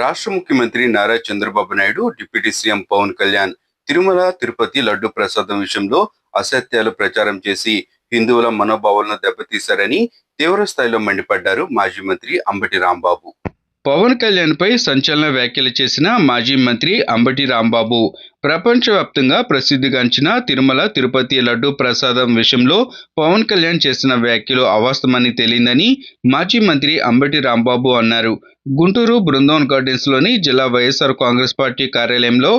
రాష్ట్ర ముఖ్యమంత్రి Nara Chandrababu Naidu deputy C M Pawan Kalyan Tirumala Tirupati laddu ప్రసాదం విషయంలో అసత్యాలు ప్రచారం చేసి హిందువుల మనోభావాలను దెబ్బతీశారని తీవ్ర స్థాయిలో మండిపడ్డారు మాజీ మంత్రి అంబటి రాంబాబు. పవన్ కళ్యాణ్ పై సంచలన వ్యాఖ్యలు చేసిన మాజీ మంత్రి అంబటి రాంబాబు ప్రపంచవ్యాప్తంగా ప్రసిద్ధిగాంచిన తిరుమల తిరుపతి లడ్డు ప్రసాదం విషయంలో పవన్ కళ్యాణ్ చేసిన వ్యాఖ్యలు అవాస్తవమని తేలిందని మాజీ మంత్రి అంబటి రాంబాబు అన్నారు. గుంటూరు బృందావన్ గార్డెన్స్లోని జిల్లా వైఎస్ఆర్ కాంగ్రెస్ పార్టీ కార్యాలయంలో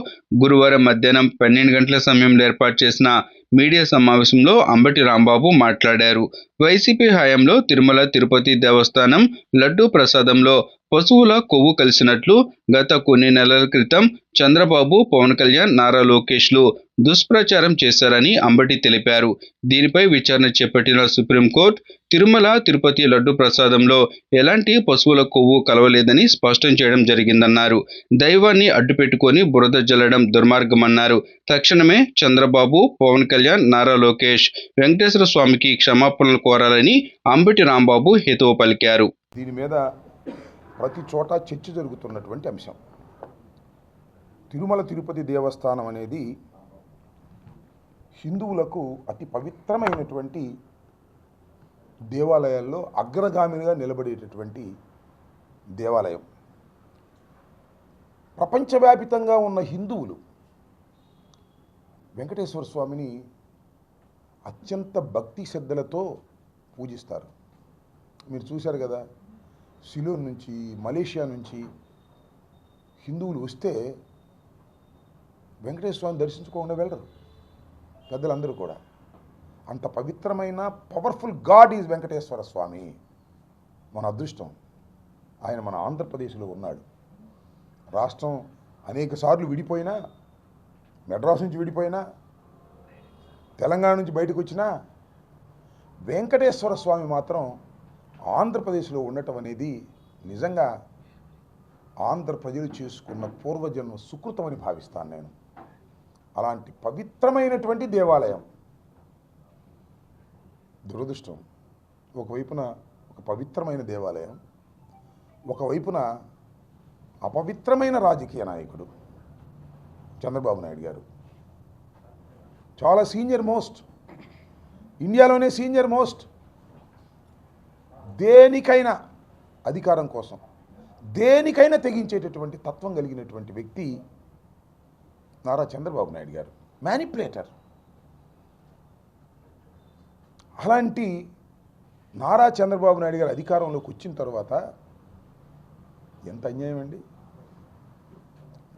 గురువారం మధ్యాహ్నం పన్నెండు గంటల సమయంలో ఏర్పాటు చేసిన మీడియా సమావేశంలో అంబటి రాంబాబు మాట్లాడారు. వైసీపీ హయాంలో తిరుమల తిరుపతి దేవస్థానం లడ్డూ ప్రసాదంలో పశువుల కొవ్వు కలిసినట్లు గత కొన్ని నెలల క్రితం చంద్రబాబు పవన్ కళ్యాణ్ నారా లోకేష్లు దుష్ప్రచారం చేశారని అంబటి తెలిపారు. దీనిపై విచారణ చేపట్టిన సుప్రీంకోర్టు తిరుమల తిరుపతి లడ్డు ప్రసాదంలో ఎలాంటి పశువుల కొవ్వు కలవలేదని స్పష్టం చేయడం జరిగిందన్నారు. దైవాన్ని అడ్డుపెట్టుకొని బురద జల్లడం దుర్మార్గమన్నారు. తక్షణమే చంద్రబాబు పవన్ కళ్యాణ్ నారా లోకేష్ వెంకటేశ్వర స్వామికి క్షమాపణలు కోరాలని అంబటి రాంబాబు హితవు పలికారు. దీని మీద ప్రతి చోట చర్చ జరుగుతున్నటువంటి అంశం. తిరుమల తిరుపతి దేవస్థానం అనేది హిందువులకు అతి పవిత్రమైనటువంటి దేవాలయాల్లో అగ్రగామిగా నిలబడేటటువంటి దేవాలయం. ప్రపంచవ్యాపితంగా ఉన్న హిందువులు వెంకటేశ్వర స్వామిని అత్యంత భక్తి శ్రద్ధలతో పూజిస్తారు. మీరు చూశారు కదా సిలోన్ నుంచి మలేషియా నుంచి హిందువులు వస్తే వెంకటేశ్వర స్వామిని దర్శించుకోకుండా వెళ్ళరు. పెద్దలందరూ కూడా. అంత పవిత్రమైన powerful God is Venkateswara Swamy. మన అదృష్టం. ఆయన మన ఆంధ్రప్రదేశ్లో ఉన్నాడు. రాష్ట్రం అనేక సార్లు విడిపోయినా మెడ్రాస్ నుంచి విడిపోయినా తెలంగాణ నుంచి బయటకు వచ్చినా వెంకటేశ్వర స్వామి మాత్రం ఆంధ్రప్రదేశ్లో ఉండటం అనేది నిజంగా ఆంధ్ర ప్రజలు చేసుకున్న పూర్వజన్మ సుకృతమని భావిస్తాను నేను. అలాంటి పవిత్రమైనటువంటి దేవాలయం. దురదృష్టం. ఒకవైపున ఒక పవిత్రమైన దేవాలయం. ఒకవైపున అపవిత్రమైన రాజకీయ నాయకుడు చంద్రబాబు నాయుడు గారు. చాలా సీనియర్ మోస్ట్. ఇండియాలోనే సీనియర్ మోస్ట్. దేనికైనా అధికారం కోసం దేనికైనా తెగించేటటువంటి తత్వం కలిగినటువంటి వ్యక్తి నారా చంద్రబాబు నాయుడు గారు. మ్యానిపులేటర్ అలాంటి నారా చంద్రబాబు నాయుడు గారు అధికారంలోకి వచ్చిన తర్వాత ఎంత అన్యాయం అండి?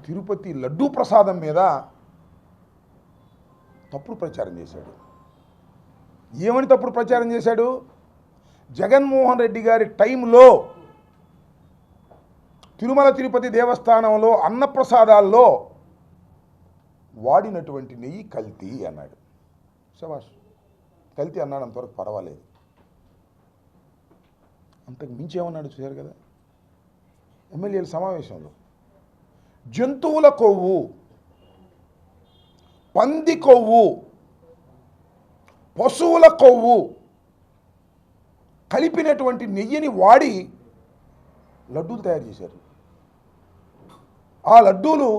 తిరుపతి లడ్డూ ప్రసాదం మీద తప్పుడు ప్రచారం చేశాడు. ఏమని తప్పుడు ప్రచారం చేశాడు? జగన్మోహన్ రెడ్డి గారి టైంలో తిరుమల తిరుపతి దేవస్థానంలో అన్నప్రసాదాల్లో వాడినటువంటి నెయ్యి కల్తీ అన్నాడు. శభాష్ కల్తీ అన్నాడు అంతవరకు పర్వాలేదు. అంతకు మించి ఏమన్నాడు చూశారు కదా? ఎమ్మెల్యేల సమావేశంలో. జంతువుల కొవ్వు పంది కొవ్వు పశువుల కొవ్వు కలిపినటువంటి నెయ్యిని వాడి లడ్డూలు తయారు చేశారు. ఆ లడ్డూలు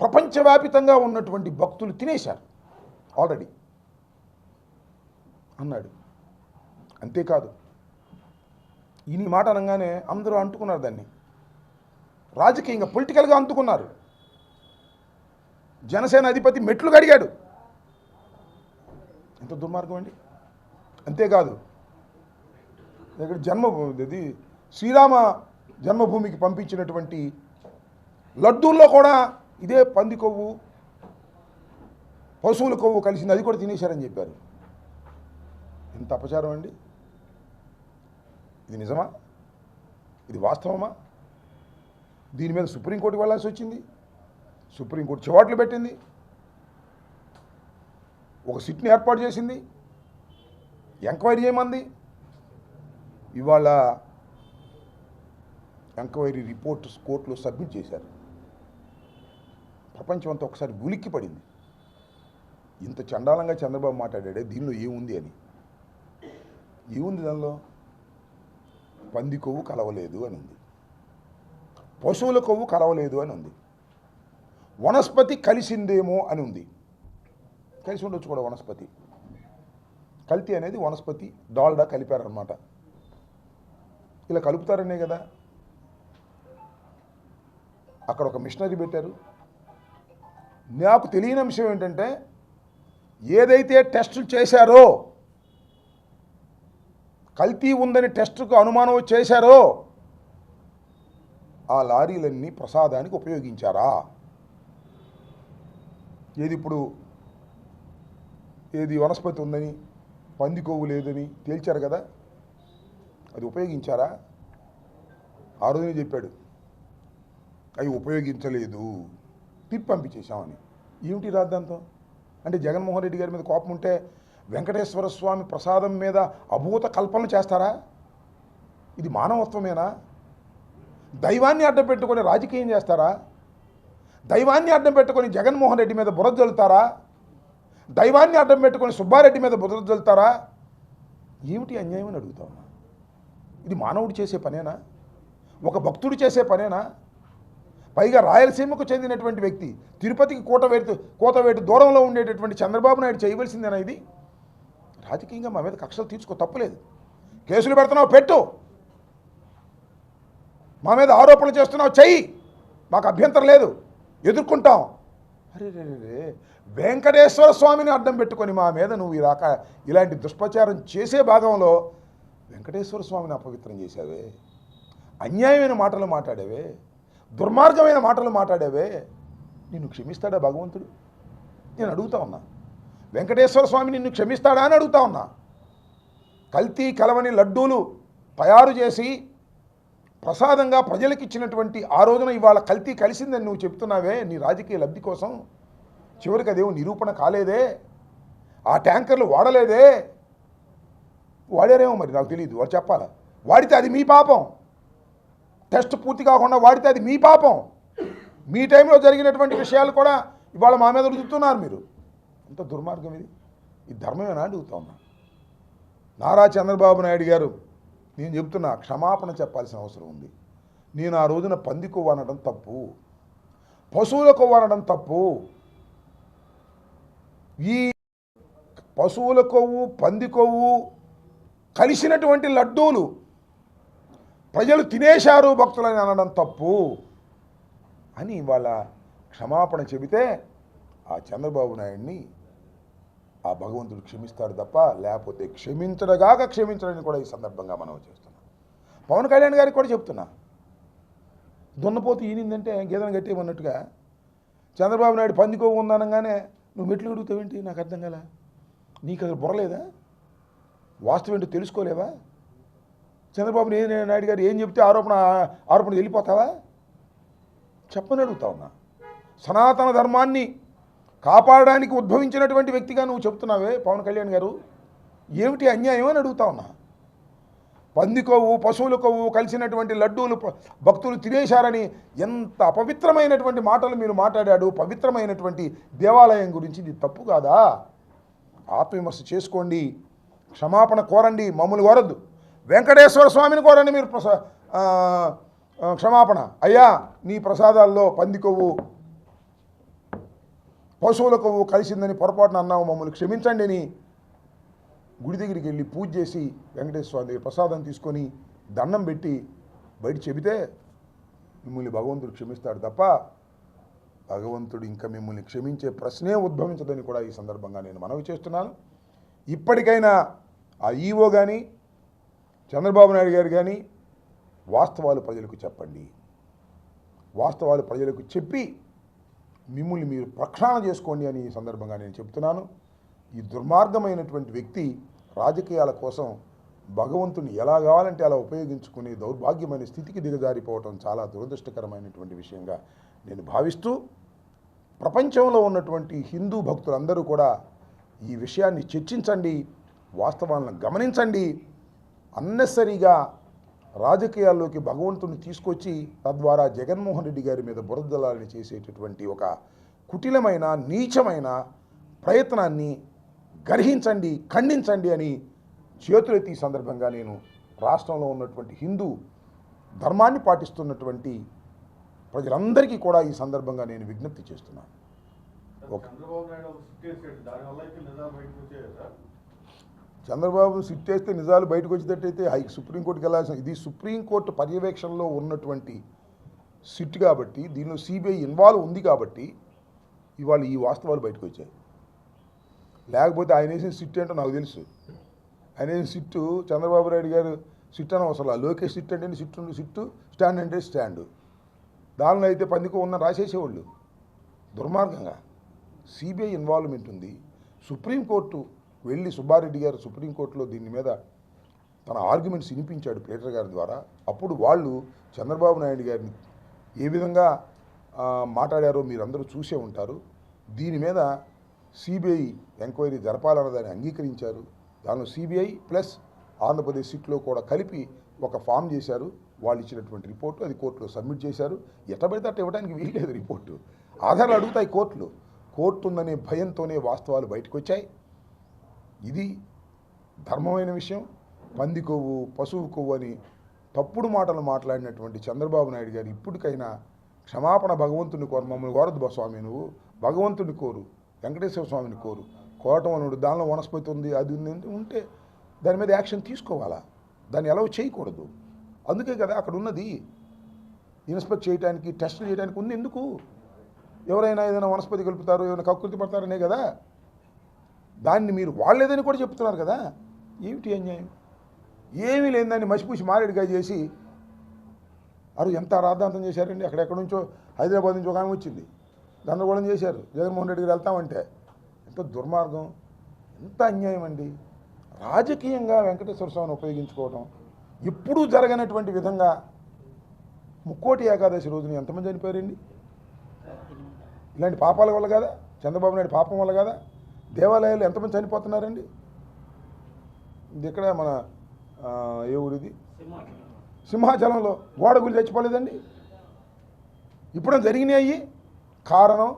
ప్రపంచవ్యాపితంగా ఉన్నటువంటి భక్తులు తినేశారు ఆల్రెడీ అన్నాడు. అంతేకాదు ఈయన మాట అనగానే అందరూ అంటుకున్నారు దాన్ని. రాజకీయంగా పొలిటికల్గా అంటుకున్నారు జనసేన అధిపతి మెట్లు గడిగాడు ఎంత దుర్మార్గం అండి. అంతేకాదు ఇక్కడ జన్మ ఇది శ్రీరామ జన్మభూమికి పంపించినటువంటి లడ్డూల్లో కూడా ఇదే పంది కొవ్వు పశువుల కొవ్వు కలిసింది. అది కూడా తినేశారని చెప్పారు. ఎంత అపచారం అండి? ఇది నిజమా? ఇది వాస్తవమా? దీని మీద సుప్రీంకోర్టుకి వెళ్ళాల్సి వచ్చింది. సుప్రీంకోర్టు చివాట్లు పెట్టింది. ఒక సిట్ని ఏర్పాటు చేసింది. ఎంక్వైరీ చేయమంది. ఇవాళ ఎంక్వైరీ రిపోర్ట్ కోర్టులో సబ్మిట్ చేశారు. ప్రపంచం అంతా ఒకసారి ఉలిక్కి పడింది. ఇంత చండాలంగా చంద్రబాబు మాట్లాడాడే దీనిలో ఏముంది అని. ఏముంది దానిలో? పంది కొవ్వు కలవలేదు అని ఉంది. పశువుల కొవ్వు కలవలేదు అని ఉంది. వనస్పతి కలిసిందేమో అని ఉంది. కలిసి ఉండొచ్చు కూడా వనస్పతి. కల్తీ అనేది వనస్పతి డాల్డా కలిపారనమాట ఇలా కలుపుతారనే కదా. అక్కడ ఒక మిషనరీ పెట్టారు. నాకు తెలియని అంశం ఏంటంటే ఏదైతే టెస్టులు చేశారో కల్తీ ఉందని టెస్టుకు అనుమానం చేశారో ఆ లారీలన్నీ ప్రసాదానికి ఉపయోగించారా? ఏది ఇప్పుడు ఏది వనస్పతి ఉందని పంది కొవ్వు లేదని తేల్చారు కదా. అది ఉపయోగించారా? ఆ రోజునే చెప్పాడు. అవి ఉపయోగించలేదు. తిప్పి పంపించేశామని. ఏమిటి రాద్దాంతం అంటే జగన్మోహన్ రెడ్డి గారి మీద కోపం ఉంటే వెంకటేశ్వర స్వామి ప్రసాదం మీద అభూత కల్పనలు చేస్తారా? ఇది మానవత్వమేనా? దైవాన్ని అడ్డం పెట్టుకొని రాజకీయం చేస్తారా? దైవాన్ని అడ్డం పెట్టుకొని జగన్మోహన్ రెడ్డి మీద బురద జల్లుతారా? దైవాన్ని అడ్డం పెట్టుకొని సుబ్బారెడ్డి మీద బురద జల్లుతారా? ఏమిటి అన్యాయం అని అడుగుతా ఉన్నా. ఇది మానవుడు చేసే పనేనా? ఒక భక్తుడు చేసే పనేనా? పైగా రాయలసీమకు చెందినటువంటి వ్యక్తి తిరుపతికి కోటవేటు కోతవేటు దూరంలో ఉండేటటువంటి చంద్రబాబు నాయుడు చేయవలసిందేనా ఇది? రాజకీయంగా మా మీద కక్షలు తీర్చుకో తప్పులేదు. కేసులు పెడుతున్నావు పెట్టు. మా మీద ఆరోపణలు చేస్తున్నావు చెయ్యి. మాకు అభ్యంతరం లేదు. ఎదుర్కొంటాం. అరే రే. వెంకటేశ్వర స్వామిని అడ్డం పెట్టుకొని మా మీద నువ్వు ఇలాక ఇలాంటి దుష్ప్రచారం చేసే భాగంలో వెంకటేశ్వర స్వామిని అపవిత్రం చేశావే? అన్యాయమైన మాటలు మాట్లాడావే? దుర్మార్గమైన మాటలు మాట్లాడావే? నిన్ను క్షమిస్తాడా భగవంతుడు? నేను అడుగుతా ఉన్నా. వెంకటేశ్వర స్వామి నిన్ను క్షమిస్తాడా అని అడుగుతా ఉన్నా. కల్తీ కలవని లడ్డూలు తయారు చేసి ప్రసాదంగా ప్రజలకు ఇచ్చినటువంటి ఆ రోజున ఇవాళ కల్తీ కలిసిందని నువ్వు చెప్తున్నావే? నీ రాజకీయ లబ్ధి కోసం చివరికి అదేమో నిరూపణ కాలేదే? ఆ ట్యాంకర్లు వాడలేదే? వాడారేమో మరి? నాకు తెలియదు వాడు చెప్పాలా? వాడితే అది మీ పాపం. టెస్ట్ పూర్తి కాకుండా వాడితే అది మీ పాపం. మీ టైంలో జరిగినటువంటి విషయాలు కూడా ఇవాళ మా మీద రుచుతున్నారు మీరు. ఎంత దుర్మార్గం ఇది. ఈ ధర్మమేనా అడుగుతా ఉన్నా. నారా చంద్రబాబు నాయుడు గారు నేను చెప్తున్నా క్షమాపణ చెప్పాల్సిన అవసరం ఉంది. నేను ఆ రోజున పంది కొవ్వు అనడం తప్పు. పశువుల కొవ్వు అనడం తప్పు. ఈ పశువుల కొవ్వు పంది కొవ్వు కలిసినటువంటి లడ్డూలు ప్రజలు తినేశారు భక్తులని అనడం తప్పు అని వాళ్ళ క్షమాపణ చెబితే ఆ చంద్రబాబు నాయుడిని ఆ భగవంతుడు క్షమిస్తాడు తప్ప లేకపోతే క్షమించడగాక క్షమించడని కూడా ఈ సందర్భంగా మనం చేస్తున్నాం. పవన్ కళ్యాణ్ గారికి కూడా చెప్తున్నా. దున్నపోతు ఈనిందంటే గీదను గట్టేమన్నట్టుగా చంద్రబాబు నాయుడు పందికో ఉందనగానే నువ్వు మెట్లు అడుగుతావేంటి? నాకు అర్థం కదా నీకు అసలు బుర్రలేదా వాస్తవం ఏంటో తెలుసుకోలేవా? చంద్రబాబు నాయుడు నాయుడు గారు ఏం చెప్తే ఆరోపణ ఆరోపణ వెళ్ళిపోతావా? చెప్పని అడుగుతా ఉన్నా. సనాతన ధర్మాన్ని కాపాడడానికి ఉద్భవించినటువంటి వ్యక్తిగా నువ్వు చెప్తున్నావే పవన్ కళ్యాణ్ గారు. ఏమిటి అన్యాయం అని అడుగుతా ఉన్నా. పంది కొవ్వు పశువుల కొవ్వు కలిసినటువంటి లడ్డూలు భక్తులు తినేశారని ఎంత అపవిత్రమైనటువంటి మాటలు మీరు మాట్లాడాడు పవిత్రమైనటువంటి దేవాలయం గురించి ఇది తప్పు కాదా? ఆత్మవిమర్శ చేసుకోండి. క్షమాపణ కోరండి మమ్మల్ని కోరద్దు. వెంకటేశ్వర స్వామిని కోరండి మీరు ప్రసా క్షమాపణ. అయ్యా నీ ప్రసాదాల్లో పంది కొవ్వు పశువుల కొవ్వు కలిసిందని పొరపాటున అన్నావు మమ్మల్ని క్షమించండి అని గుడి దగ్గరికి వెళ్ళి పూజ చేసి వెంకటేశ్వర స్వామి దగ్గర ప్రసాదం తీసుకొని దండం పెట్టి బయట చెబితే మిమ్మల్ని భగవంతుడు క్షమిస్తాడు తప్ప భగవంతుడు ఇంకా మిమ్మల్ని క్షమించే ప్రశ్నే ఉద్భవించదని కూడా ఈ సందర్భంగా నేను మనవి చేస్తున్నాను. ఇప్పటికైనా ఆ ఈఓ కానీ చంద్రబాబు నాయుడు గారు కానీ వాస్తవాలు ప్రజలకు చెప్పండి. వాస్తవాలు ప్రజలకు చెప్పి మిమ్మల్ని మీరు ప్రక్షాళన చేసుకోండి అని ఈ సందర్భంగా నేను చెప్తున్నాను ఈ దుర్మార్గమైనటువంటి వ్యక్తి రాజకీయాల కోసం భగవంతుని ఎలా కావాలంటే అలా ఉపయోగించుకునే దౌర్భాగ్యమైన స్థితికి దిగజారిపోవటం చాలా దురదృష్టకరమైనటువంటి విషయంగా నేను భావిస్తూ ప్రపంచంలో ఉన్నటువంటి హిందూ భక్తులందరూ కూడా ఈ విషయాన్ని చర్చించండి వాస్తవాలను గమనించండి. అన్నెసరిగా రాజకీయాల్లోకి భగవంతుని తీసుకొచ్చి తద్వారా జగన్మోహన్ రెడ్డి గారి మీద బురదలాలని చేసేటటువంటి ఒక కుటిలమైన నీచమైన ప్రయత్నాన్ని గర్హించండి ఖండించండి అని చేతులెత్తి ఈ సందర్భంగా నేను రాష్ట్రంలో ఉన్నటువంటి హిందూ ధర్మాన్ని పాటిస్తున్నటువంటి ప్రజలందరికీ కూడా ఈ సందర్భంగా నేను విజ్ఞప్తి చేస్తున్నాను. చంద్రబాబు సిట్ అయితే నిజాలు బయటకు సిట్ వచ్చేటట్టయితే హై సుప్రీంకోర్టుకి వెళ్ళాల్సిన ఇది సుప్రీంకోర్టు పర్యవేక్షణలో ఉన్నటువంటి సిట్ కాబట్టి దీనిలో సిబిఐ ఇన్వాల్వ్ ఉంది కాబట్టి ఇవాళ ఈ వాస్తవాలు బయటకు వచ్చాయి. లేకపోతే ఆయన వేసిన సిట్ ఏంటో నాకు తెలుసు. ఆయన వేసిన సిట్టు చంద్రబాబు నాయుడు గారు సిట్ అని అవసరం. లోకేష్ సిట్ అంటే సిట్టు సిట్టు స్టాండ్ అంటే స్టాండు. దానిలో అయితే పందికో ఉన్న రాసేసేవాళ్ళు. దుర్మార్గంగా. సిబిఐ ఇన్వాల్వ్మెంట్ ఉంది. సుప్రీంకోర్టు వెళ్ళి సుబ్బారెడ్డి గారు సుప్రీంకోర్టులో దీని మీద తన ఆర్గ్యుమెంట్స్ వినిపించాడు ప్లేటర్ గారి ద్వారా. అప్పుడు వాళ్ళు చంద్రబాబు నాయుడు గారిని ఏ విధంగా మాట్లాడారో మీరందరూ చూసే ఉంటారు. దీని మీద సిబిఐ ఎంక్వైరీ జరపాలన్న దాన్ని అంగీకరించారు. దానిలో సిబిఐ ప్లస్ ఆంధ్రప్రదేశ్ సిట్లో కూడా కలిపి ఒక ఫామ్ చేశారు. వాళ్ళు ఇచ్చినటువంటి రిపోర్టు అది కోర్టులో సబ్మిట్ చేశారు. ఎట్ట పడితే అట్ట ఇవ్వడానికి వీల్లేదు రిపోర్టు. ఆధారాలు అడుగుతాయి కోర్టులు. కోర్టు ఉందనే భయంతోనే వాస్తవాలు బయటకు వచ్చాయి ఇది ధర్మమైన విషయం. పంది కొవ్వు పశువు కొవ్వు అని తప్పుడు మాటలు మాట్లాడినటువంటి చంద్రబాబు నాయుడు గారు ఇప్పటికైనా క్షమాపణ భగవంతుని కోరు. మమ్మల్ని కోరదు స్వామి నువ్వు భగవంతుని కోరు. వెంకటేశ్వర స్వామిని కోరు. కోరటం అనుడు దానిలో వనస్పతి ఉంది అది ఉంది ఉంటే దాని మీద యాక్షన్ తీసుకోవాలా? దాన్ని ఎలా చేయకూడదు. అందుకే కదా అక్కడ ఉన్నది. ఇన్స్పెక్ట్ చేయడానికి టెస్ట్ చేయడానికి ఉంది ఎందుకు? ఎవరైనా ఏదైనా వనస్పతి కలుపుతారు ఏమైనా కకృతి పడతారనే కదా? దాన్ని మీరు వాళ్ళేదని కూడా చెప్తున్నారు కదా? ఏమిటి అన్యాయం? ఏమీ లేని దాన్ని మసిపూసి మారేడుగా చేసి అరు ఎంత రాద్ధాంతం చేశారండి? అక్కడెక్కడి నుంచో హైదరాబాద్ నుంచి ఒక ఆమె వచ్చింది. గందరగోళం చేశారు. జగన్మోహన్ రెడ్డి గారు వెళ్తామంటే ఎంత దుర్మార్గం. ఎంత అన్యాయం అండి. రాజకీయంగా వెంకటేశ్వర స్వామిని ఉపయోగించుకోవడం ఎప్పుడూ జరగనటువంటి విధంగా ముక్కోటి ఏకాదశి రోజున ఎంతమంది చనిపోయారండి? ఇలాంటి పాపాల వల్ల కదా? చంద్రబాబు నాయుడు పాపం వల్ల కదా? దేవాలయాలు ఎంతమంది చనిపోతున్నారండి? ఇది ఇక్కడ మన ఏ ఊరిది సింహాచలంలో గోడగులు చచ్చిపోలేదండి? ఇప్పుడు జరిగినాయి? కారణం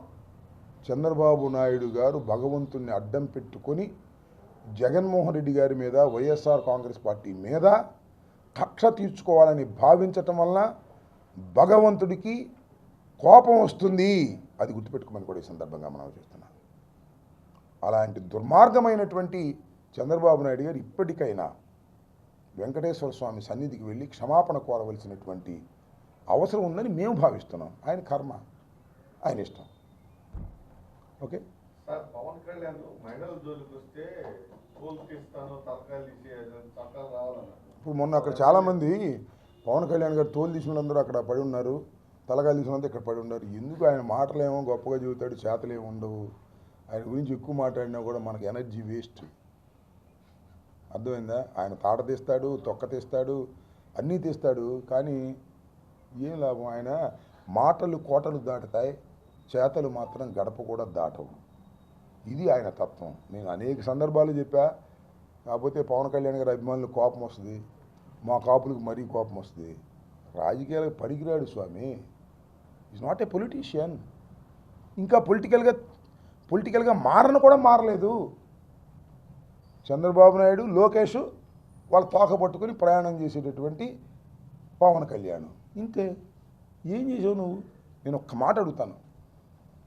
చంద్రబాబు నాయుడు గారు భగవంతుణ్ణి అడ్డం పెట్టుకొని జగన్మోహన్ రెడ్డి గారి మీద వైఎస్ఆర్ కాంగ్రెస్ పార్టీ మీద కక్ష తీర్చుకోవాలని భావించటం వలన భగవంతుడికి కోపం వస్తుంది. అది గుర్తుపెట్టుకోమని కూడా ఈ సందర్భంగా మనం చేస్తున్నాం అలాంటి దుర్మార్గమైనటువంటి చంద్రబాబు నాయుడు గారు ఇప్పటికైనా వెంకటేశ్వర స్వామి సన్నిధికి వెళ్ళి క్షమాపణ కోరవలసినటువంటి అవసరం ఉందని మేము భావిస్తున్నాం. ఆయన కర్మ ఆయన ఇష్టం. ఓకే? పవన్ కళ్యాణ్ మహిళల జోలికి వస్తే ఇప్పుడు మొన్న అక్కడ చాలామంది పవన్ కళ్యాణ్ గారు తోలు తీసిన వాళ్ళందరూ అక్కడ పడి ఉన్నారు. తలగలిసినంత ఇక్కడ పడి ఉన్నారు. ఎందుకు ఆయన మాటలేమో గొప్పగా చెబుతాడు చేతలు ఉండవు. ఆయన గురించి ఎక్కువ మాట్లాడినా కూడా మనకు ఎనర్జీ వేస్ట్. అర్థమైందా? ఆయన తాట తీస్తాడు తొక్క తీస్తాడు అన్నీ తీస్తాడు. కానీ ఏం లాభం ఆయన? మాటలు కోటలు దాటుతాయి చేతలు మాత్రం గడప కూడా దాటవు. ఇది ఆయన తత్వం. నేను అనేక సందర్భాలు చెప్పా. కాకపోతే పవన్ కళ్యాణ్ గారి అభిమానులు కోపం వస్తుంది. మా కాపులకు మరీ కోపం వస్తుంది. రాజకీయాలకు పనికిరాడు స్వామి. ఈజ్ నాట్ ఏ పొలిటీషియన్ ఇంకా పొలిటికల్గా పొలిటికల్గా మారను కూడా మారలేదు. చంద్రబాబు నాయుడు లోకేష్ వాళ్ళ తోక పట్టుకొని ప్రయాణం చేసేటటువంటి పవన్ కళ్యాణ్. ఇంతే. ఏం చేసావు నువ్వు? నేను ఒక్క మాట అడుగుతాను.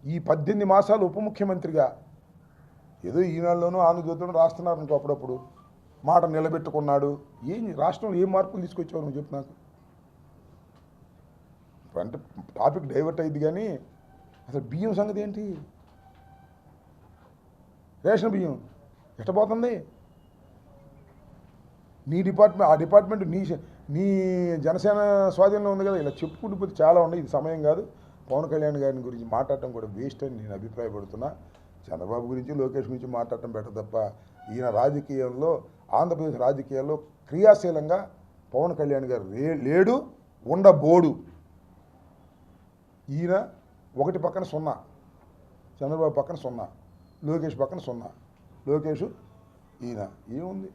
ఈ పద్దెనిమిది మాసాలు ఉప ముఖ్యమంత్రిగా ఏదో ఈనాడులోనూ ఆంధ్రజ్యోతిలోనూ రాస్తున్నారు అనుకో అప్పుడప్పుడు. మాట నిలబెట్టుకున్నాడు. ఏం రాష్ట్రంలో ఏం మార్పులు తీసుకొచ్చావు నువ్వు చెప్పు నాకు? అంటే టాపిక్ డైవర్ట్ అయింది కానీ అసలు బియ్యం సంగతి ఏంటి? రేషన్ బియ్యం ఎట్ట పోతుంది? నీ డిపార్ట్మెంట్ ఆ డిపార్ట్మెంట్ నీ నీ జనసేన స్వాధీనంలో ఉంది కదా ఇలా చెప్పుకుంటూ పోతే చాలా ఉన్నాయి ఇది సమయం కాదు. పవన్ కళ్యాణ్ గారిని గురించి మాట్లాడటం కూడా వేస్ట్ అని నేను అభిప్రాయపడుతున్నా. చంద్రబాబు గురించి లోకేష్ గురించి మాట్లాడటం బెటర్ తప్ప ఈయన రాజకీయంలో ఆంధ్రప్రదేశ్ రాజకీయాల్లో క్రియాశీలంగా పవన్ కళ్యాణ్ గారు లేడు ఉండబోడు. ఈయన ఒకటి పక్కన సున్నా చంద్రబాబు పక్కన సున్నా లోకేష్ పక్కన సున్నా లోకేష్ ఈయన. ఏముంది?